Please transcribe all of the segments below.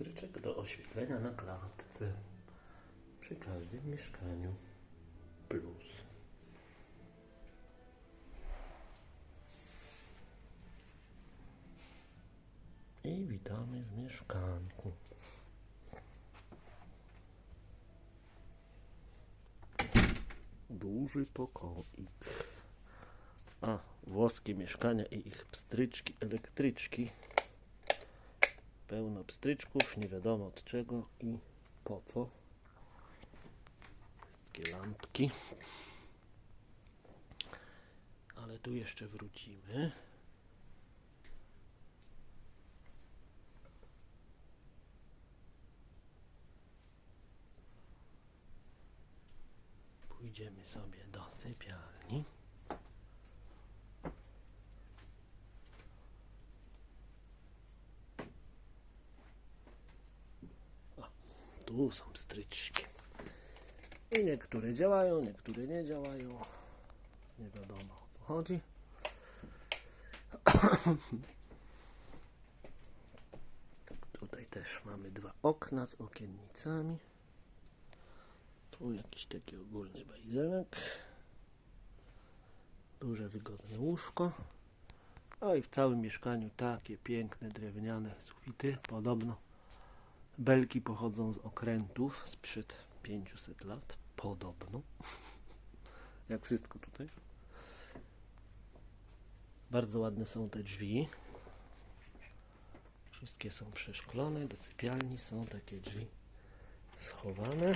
Stryczek do oświetlenia na klatce. Przy każdym mieszkaniu. Plus. I witamy w mieszkanku. Duży pokoik. A, włoskie mieszkania i ich pstryczki, elektryczki. Pełno pstryczków, nie wiadomo od czego i po co. Wszystkie lampki. Ale tu jeszcze wrócimy. Pójdziemy sobie do sypialni. Są stryczki. I niektóre działają, niektóre nie działają. Nie wiadomo o co chodzi. Tutaj też mamy dwa okna z okiennicami. Tu jakiś taki ogólny bajzenek. Duże, wygodne łóżko. O i w całym mieszkaniu takie piękne drewniane sufity. Podobno belki pochodzą z okrętów sprzed 500 lat. Podobno. Jak wszystko tutaj. Bardzo ładne są te drzwi. Wszystkie są przeszklone. Do sypialni są takie drzwi schowane.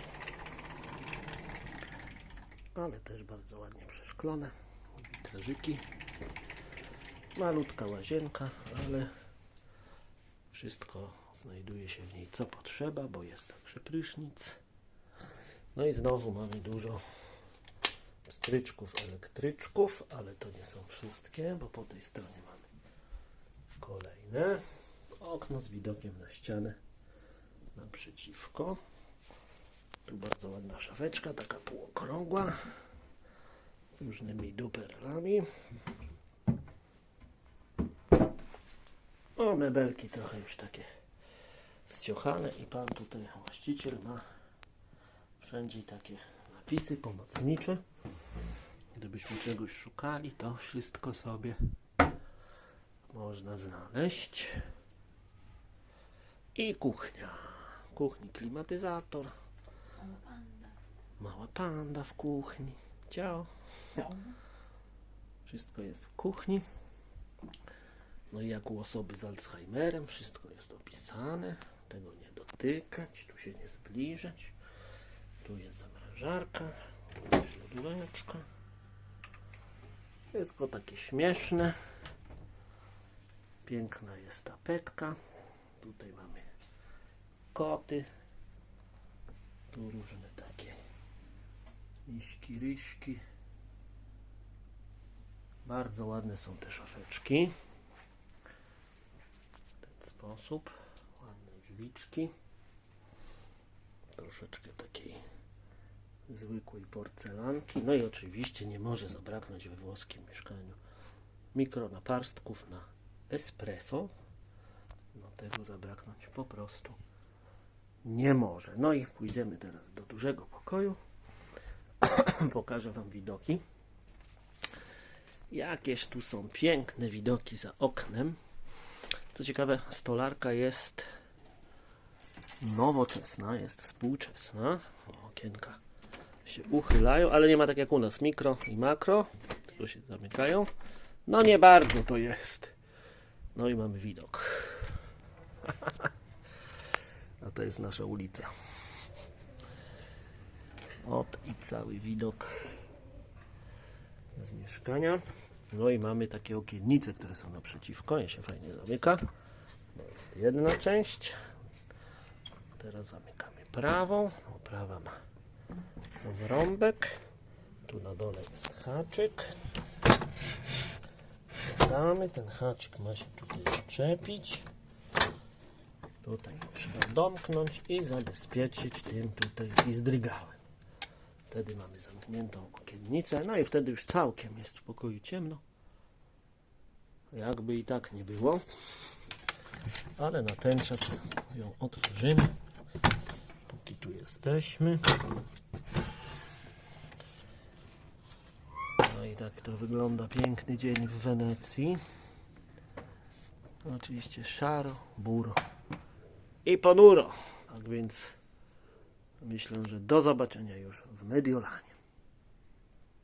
Ale też bardzo ładnie przeszklone. Witrażyki. Malutka łazienka, ale wszystko znajduje się w niej co potrzeba, bo jest także prysznic. No i znowu mamy dużo stryczków, elektryczków, ale to nie są wszystkie, bo po tej stronie mamy kolejne. Okno z widokiem na ścianę naprzeciwko. Tu bardzo ładna szafeczka, taka półokrągła z różnymi duperlami. O, mebelki trochę już takie zciochane i pan tutaj, właściciel ma wszędzie takie napisy pomocnicze. Gdybyśmy czegoś szukali, to wszystko sobie można znaleźć. I kuchnia. Kuchni klimatyzator. Mała panda. Mała panda w kuchni. Ciao. Wszystko jest w kuchni. No i jak u osoby z Alzheimerem, wszystko jest opisane. Tego nie dotykać, tu się nie zbliżać. Tu jest zamrażarka, tu jest lodóweczka. Wszystko takie śmieszne. Piękna jest tapetka. Tutaj mamy koty. Tu różne takie miśki, ryśki. Bardzo ładne są te szafeczki. W ten sposób. Drzwiczki. Troszeczkę takiej zwykłej porcelanki. No i oczywiście nie może zabraknąć we włoskim mieszkaniu mikronaparstków na espresso. No tego zabraknąć po prostu nie może. No i pójdziemy teraz do dużego pokoju. Pokażę Wam widoki. Jakież tu są piękne widoki za oknem. Co ciekawe, stolarka jest nowoczesna, jest współczesna. Okienka się uchylają, ale nie ma tak jak u nas mikro i makro, tylko się zamykają. No nie bardzo to jest. No i mamy widok. A to jest nasza ulica. Ot i cały widok z mieszkania. No i mamy takie okiennice, które są naprzeciwko. Je się fajnie zamyka. To jest jedna część. Teraz zamykamy prawą. O, prawa ma wrąbek. Tu na dole jest haczyk. Wkładamy. Ten haczyk ma się tutaj zaczepić. Tutaj trzeba domknąć i zabezpieczyć tym tutaj izdrygałem. Wtedy mamy zamkniętą okiennicę, no i wtedy już całkiem jest w pokoju ciemno. Jakby i tak nie było. Ale na ten czas ją otworzymy. Tu jesteśmy. No i tak to wygląda piękny dzień w Wenecji. Oczywiście szaro, buro i ponuro. Tak więc myślę, że do zobaczenia już w Mediolanie.